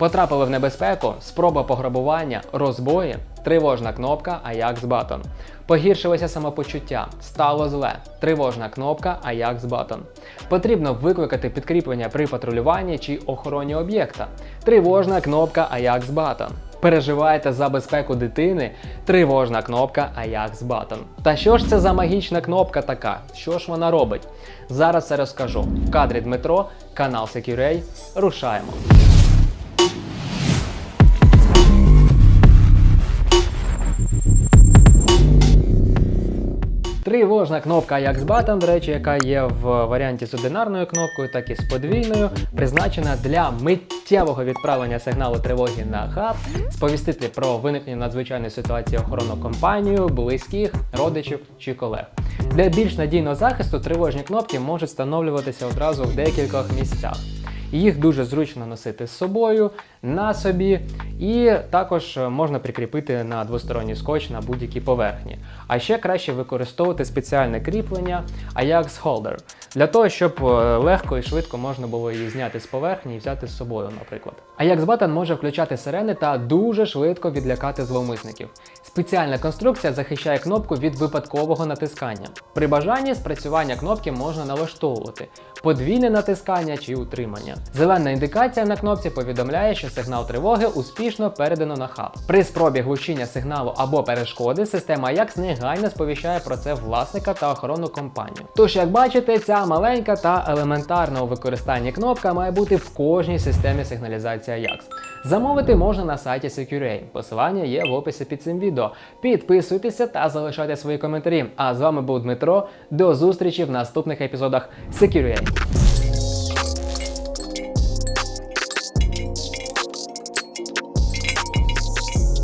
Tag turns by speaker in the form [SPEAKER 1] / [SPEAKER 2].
[SPEAKER 1] Потрапили в небезпеку, спроба пограбування, розбої, тривожна кнопка Ajax Button. Погіршилося самопочуття, стало зле, тривожна кнопка Ajax Button. Потрібно викликати підкріплення при патрулюванні чи охороні об'єкта. Тривожна кнопка Ajax Button. Переживаєте за безпеку дитини? Тривожна кнопка Ajax Button. Та що ж це за магічна кнопка така? Що ж вона робить? Зараз все розкажу. В кадрі Дмитро, канал Security. Рушаємо. Тривожна кнопка Ajax Button, до речі, яка є в варіанті з одинарною кнопкою, так і з подвійною, призначена для миттєвого відправлення сигналу тривоги на хаб, сповістити про виникнення надзвичайної ситуації охоронну компанію, близьких, родичів чи колег. Для більш надійного захисту тривожні кнопки можуть встановлюватися одразу в декількох місцях. Їх дуже зручно носити з собою, на собі, і також можна прикріпити на двосторонній скотч на будь-якій поверхні. А ще краще використовувати спеціальне кріплення Ajax Holder для того, щоб е, легко і швидко можна було її зняти з поверхні і взяти з собою, наприклад. Ajax Button може включати сирени та дуже швидко відлякати зловмисників. Спеціальна конструкція захищає кнопку від випадкового натискання. При бажанні спрацювання кнопки можна налаштовувати подвійне натискання чи утримання. Зелена індикація на кнопці повідомляє, що сигнал тривоги успішно передано на хаб. При спробі глушіння сигналу або перешкоди система Ajax негайно сповіщає про це власника та охоронну компанію. Тож, як бачите, ця маленька та елементарна у використанні кнопка має бути в кожній системі сигналізації Ajax. Замовити можна на сайті Security. Посилання є в описі під цим відео. Підписуйтеся та залишайте свої коментарі. А з вами був Дмитро. До зустрічі в наступних епізодах Security.